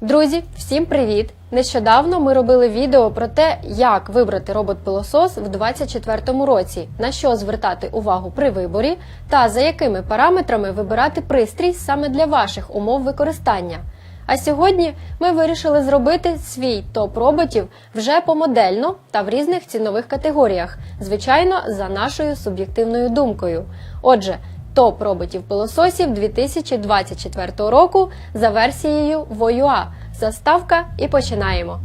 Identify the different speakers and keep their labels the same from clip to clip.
Speaker 1: Друзі, всім привіт! Нещодавно ми робили відео про те, як вибрати робот-пилосос в 2024 році, на що звертати увагу при виборі та за якими параметрами вибирати пристрій саме для ваших умов використання. А сьогодні ми вирішили зробити свій топ роботів вже помодельно та в різних цінових категоріях, звичайно, за нашою суб'єктивною думкою. Отже, топ роботів пилососів 2024 року за версією Voyua. Заставка і починаємо.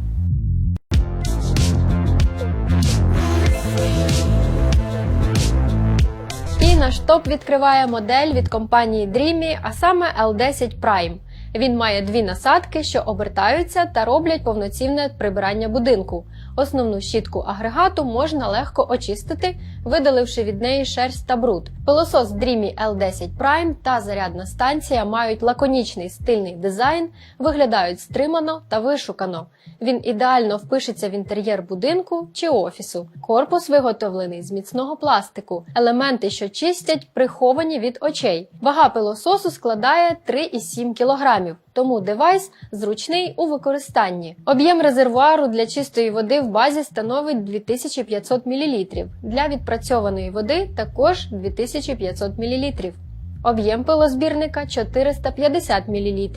Speaker 1: І наш топ відкриває модель від компанії Dreamy, а саме L10 Prime. Він має дві насадки, що обертаються та роблять повноцінне прибирання будинку. Основну щітку агрегату можна легко очистити, видаливши від неї шерсть та бруд. Пилосос Dreamy L10 Prime та зарядна станція мають лаконічний стильний дизайн, виглядають стримано та вишукано. Він ідеально впишеться в інтер'єр будинку чи офісу. Корпус виготовлений з міцного пластику. Елементи, що чистять, приховані від очей. Вага пилососу складає 3,7 кг, тому девайс зручний у використанні. Об'єм резервуару для чистої води в базі становить 2500 мл. Для відпрацьованої води також 2500 мл. Об'єм пилозбірника 450 мл.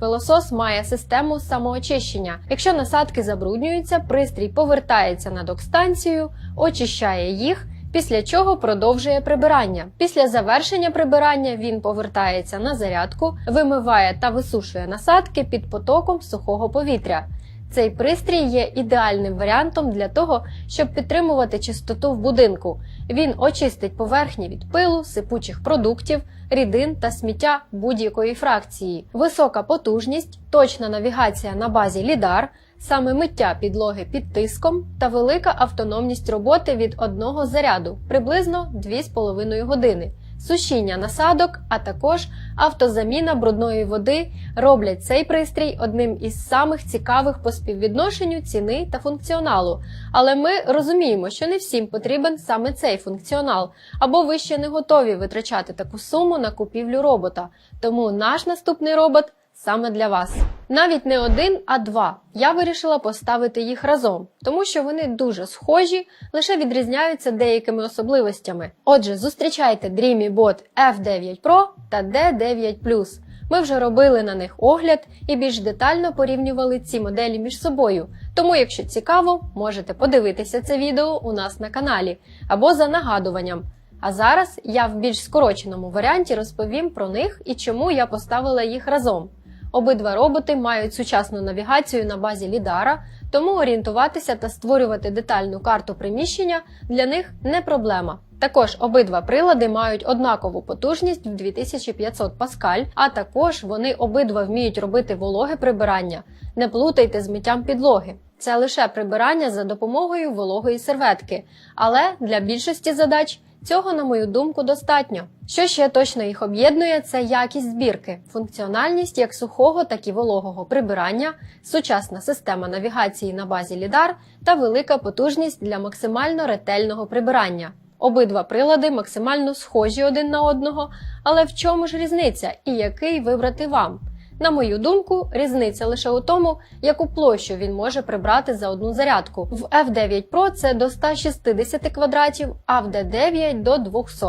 Speaker 1: Пилосос має систему самоочищення. Якщо насадки забруднюються, пристрій повертається на док-станцію, очищає їх, після чого продовжує прибирання. Після завершення прибирання він повертається на зарядку, вимиває та висушує насадки під потоком сухого повітря. Цей пристрій є ідеальним варіантом для того, щоб підтримувати чистоту в будинку. Він очистить поверхні від пилу, сипучих продуктів, рідин та сміття будь-якої фракції. Висока потужність, точна навігація на базі лідар, саме миття підлоги під тиском та велика автономність роботи від одного заряду приблизно 2,5 години. Сушіння насадок, а також автозаміна брудної води роблять цей пристрій одним із самих цікавих по співвідношенню ціни та функціоналу. Але ми розуміємо, що не всім потрібен саме цей функціонал, або ви ще не готові витрачати таку суму на купівлю робота. Тому наш наступний робот саме для вас. Навіть не один, а два. Я вирішила поставити їх разом, тому що вони дуже схожі, лише відрізняються деякими особливостями. Отже, зустрічайте Dreamy Bot F9 Pro та D9 Plus. Ми вже робили на них огляд і більш детально порівнювали ці моделі між собою. Тому, якщо цікаво, можете подивитися це відео у нас на каналі або за нагадуванням. А зараз я в більш скороченому варіанті розповім про них і чому я поставила їх разом. Обидва роботи мають сучасну навігацію на базі лідара, тому орієнтуватися та створювати детальну карту приміщення для них не проблема. Також обидва прилади мають однакову потужність в 2500 паскаль, а також вони обидва вміють робити вологе прибирання. Не плутайте з миттям підлоги. Це лише прибирання за допомогою вологої серветки, але для більшості задач Цього, на мою думку, достатньо. Що ще точно їх об'єднує, це якість збірки, функціональність як сухого, так і вологого прибирання, сучасна система навігації на базі лідар та велика потужність для максимально ретельного прибирання. Обидва прилади максимально схожі один на одного, але в чому ж різниця і який вибрати вам? На мою думку, різниця лише у тому, яку площу він може прибрати за одну зарядку. В F9 Pro це до 160 квадратів, а в D9 до 200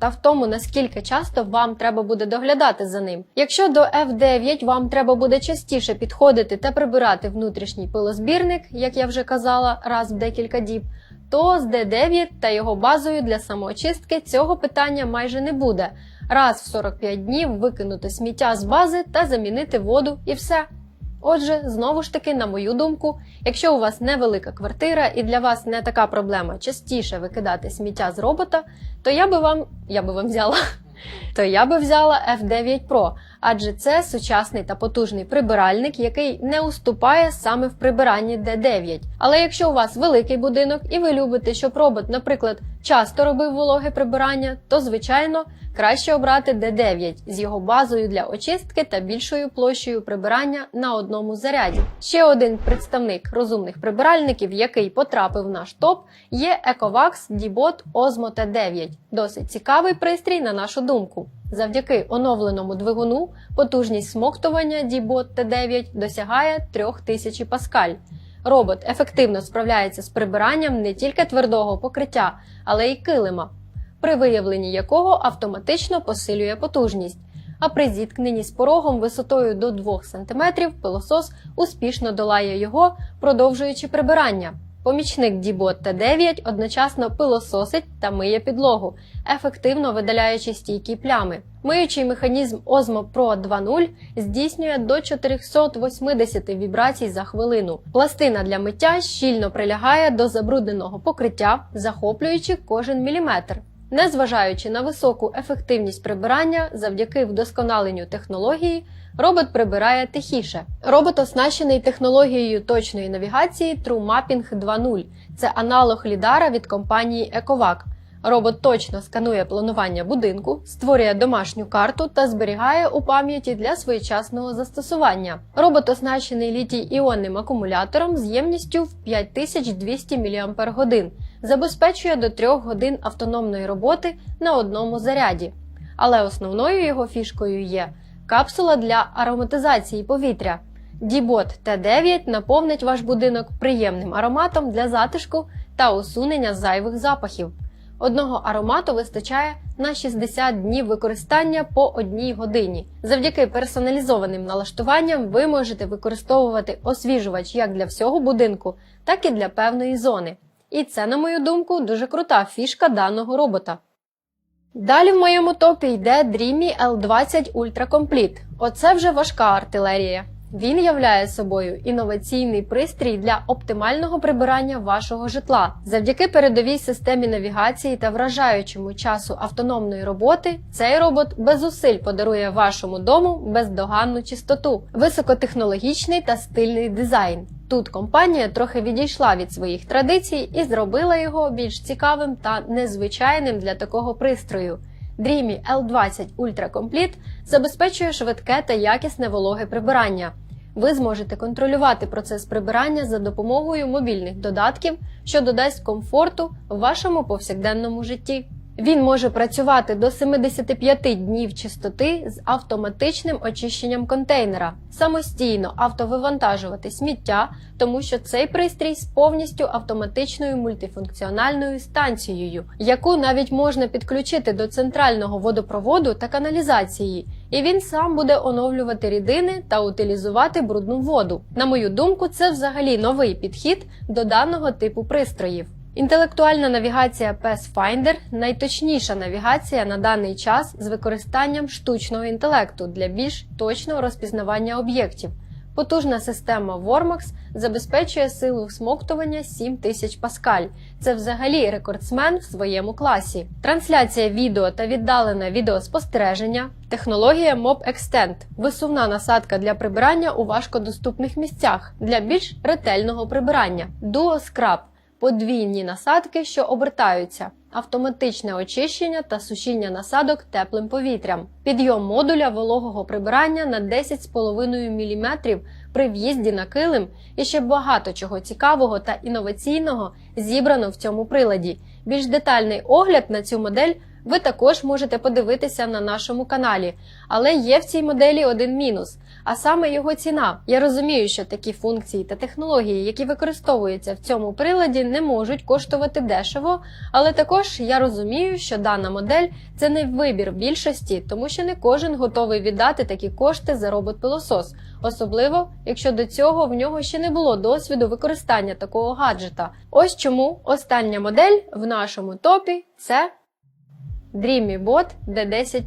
Speaker 1: та в тому, наскільки часто вам треба буде доглядати за ним. Якщо до F9 вам треба буде частіше підходити та прибирати внутрішній пилозбірник, як я вже казала, раз в декілька діб, то з D9 та його базою для самоочистки цього питання майже не буде. Раз в 45 днів викинути сміття з бази та замінити воду і все. Отже, знову ж таки, на мою думку, якщо у вас невелика квартира і для вас не така проблема частіше викидати сміття з робота, то я би вам я би вам взяла. То я би взяла F9 Pro, адже це сучасний та потужний прибиральник, який не уступає саме в прибиранні D9. Але якщо у вас великий будинок і ви любите, щоб робот, наприклад, часто робив вологе прибирання, то звичайно краще обрати D9 з його базою для очистки та більшою площею прибирання на одному заряді. Ще один представник розумних прибиральників, який потрапив в наш топ, є Ecovacs D-Bot Osmo T9. Досить цікавий пристрій на нашу думку. Завдяки оновленому двигуну потужність смоктування D-Bot T9 досягає 3000 паскаль. Робот ефективно справляється з прибиранням не тільки твердого покриття, але й килима, при виявленні якого автоматично посилює потужність. А при зіткненні з порогом висотою до 2 см пилосос успішно долає його, продовжуючи прибирання. Помічник Дібот Т9 одночасно пилососить та миє підлогу, ефективно видаляючи стійкі плями. Миючий механізм Osmo Pro 2.0 здійснює до 480 вібрацій за хвилину. Пластина для миття щільно прилягає до забрудненого покриття, захоплюючи кожен міліметр. Незважаючи на високу ефективність прибирання, завдяки вдосконаленню технології, робот прибирає тихіше. Робот оснащений технологією точної навігації True Mapping 2.0. Це аналог лідара від компанії Ecovac. Робот точно сканує планування будинку, створює домашню карту та зберігає у пам'яті для своєчасного застосування. Робот оснащений літій-іонним акумулятором з ємністю в 5200 мАч, забезпечує до 3 годин автономної роботи на одному заряді. Але основною його фішкою є капсула для ароматизації повітря. Дібот Т9 наповнить ваш будинок приємним ароматом для затишку та усунення зайвих запахів. Одного аромату вистачає на 60 днів використання по одній годині. Завдяки персоналізованим налаштуванням ви можете використовувати освіжувач як для всього будинку, так і для певної зони. І це, на мою думку, дуже крута фішка даного робота. Далі в моєму топі йде Dreamy L20 Ultra Complete. Оце вже важка артилерія. Він являє собою інноваційний пристрій для оптимального прибирання вашого житла. Завдяки передовій системі навігації та вражаючому часу автономної роботи, цей робот без зусиль подарує вашому дому бездоганну чистоту, високотехнологічний та стильний дизайн. Тут компанія трохи відійшла від своїх традицій і зробила його більш цікавим та незвичайним для такого пристрою. Dreamy L20 Ultra Complete забезпечує швидке та якісне вологе прибирання. Ви зможете контролювати процес прибирання за допомогою мобільних додатків, що додасть комфорту в вашому повсякденному житті. Він може працювати до 75 днів чистоти з автоматичним очищенням контейнера, самостійно автовивантажувати сміття, тому що цей пристрій з повністю автоматичною мультифункціональною станцією, яку навіть можна підключити до центрального водопроводу та каналізації, і він сам буде оновлювати рідини та утилізувати брудну воду. На мою думку, це взагалі новий підхід до даного типу пристроїв. Інтелектуальна навігація Pathfinder – найточніша навігація на даний час з використанням штучного інтелекту для більш точного розпізнавання об'єктів. Потужна система Wormax забезпечує силу всмоктування 7000 паскаль. Це взагалі рекордсмен в своєму класі. Трансляція відео та віддалене відеоспостереження, технологія Mob Extend – висувна насадка для прибирання у важкодоступних місцях для більш ретельного прибирання. Duo Scrub подвійні насадки, що обертаються, автоматичне очищення та сушіння насадок теплим повітрям, підйом модуля вологого прибирання на 10,5 мм при в'їзді на килим і ще багато чого цікавого та інноваційного зібрано в цьому приладі. Більш детальний огляд на цю модель ви також можете подивитися на нашому каналі, але є в цій моделі один мінус, а саме його ціна. Я розумію, що такі функції та технології, які використовуються в цьому приладі, не можуть коштувати дешево, але також я розумію, що дана модель це не вибір більшості, тому що не кожен готовий віддати такі кошти за робот-пилосос, особливо якщо до цього в нього ще не було досвіду використання такого гаджета. Ось чому остання модель в нашому топі це Dreamy Bot D10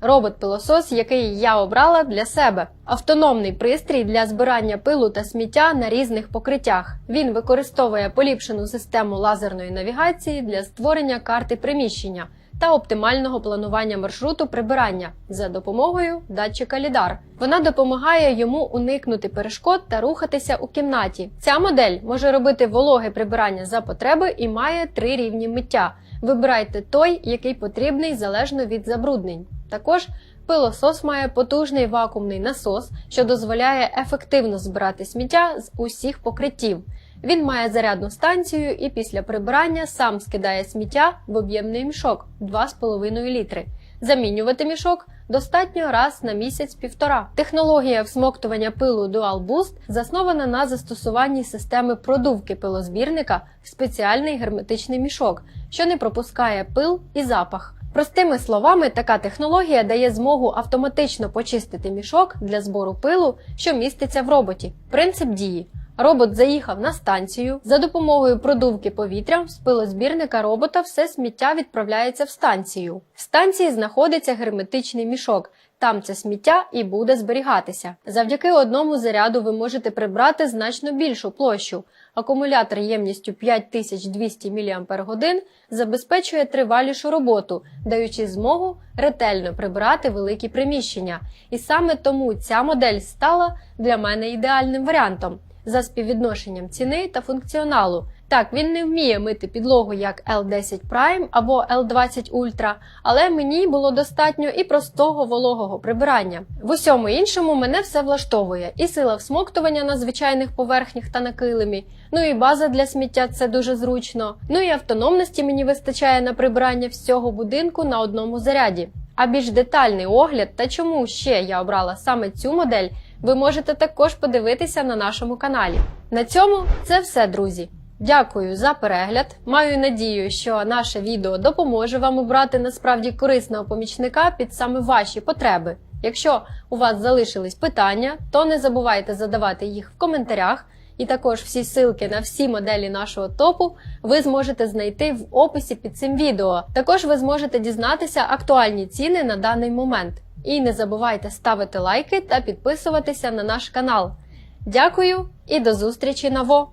Speaker 1: Робот-пилосос, який я обрала для себе. Автономний пристрій для збирання пилу та сміття на різних покриттях. Він використовує поліпшену систему лазерної навігації для створення карти приміщення та оптимального планування маршруту прибирання за допомогою датчика лідар. Вона допомагає йому уникнути перешкод та рухатися у кімнаті. Ця модель може робити вологе прибирання за потреби і має три рівні миття. Вибирайте той, який потрібний залежно від забруднень. Також пилосос має потужний вакуумний насос, що дозволяє ефективно збирати сміття з усіх покриттів. Він має зарядну станцію і після прибирання сам скидає сміття в об'ємний мішок 2,5 літри. Замінювати мішок достатньо раз на місяць-півтора. Технологія всмоктування пилу Dual Boost заснована на застосуванні системи продувки пилозбірника в спеціальний герметичний мішок, що не пропускає пил і запах. Простими словами, така технологія дає змогу автоматично почистити мішок для збору пилу, що міститься в роботі. Принцип дії. Робот заїхав на станцію. За допомогою продувки повітря з пилозбірника робота все сміття відправляється в станцію. В станції знаходиться герметичний мішок. Там це сміття і буде зберігатися. Завдяки одному заряду ви можете прибрати значно більшу площу. Акумулятор ємністю 5200 мАч забезпечує тривалішу роботу, даючи змогу ретельно прибирати великі приміщення. І саме тому ця модель стала для мене ідеальним варіантом за співвідношенням ціни та функціоналу. Так, він не вміє мити підлогу як L10 Prime або L20 Ultra, але мені було достатньо і простого вологого прибирання. В усьому іншому мене все влаштовує, і сила всмоктування на звичайних поверхнях та на килимі, ну і база для сміття це дуже зручно. Ну і автономності мені вистачає на прибирання всього будинку на одному заряді. А більш детальний огляд та чому ще я обрала саме цю модель, ви можете також подивитися на нашому каналі. На цьому це все, друзі. Дякую за перегляд. Маю надію, що наше відео допоможе вам обрати насправді корисного помічника під саме ваші потреби. Якщо у вас залишились питання, то не забувайте задавати їх в коментарях. І також всі ссылки на всі моделі нашого топу ви зможете знайти в описі під цим відео. Також ви зможете дізнатися актуальні ціни на даний момент. І не забувайте ставити лайки та підписуватися на наш канал. Дякую і до зустрічі на ВО!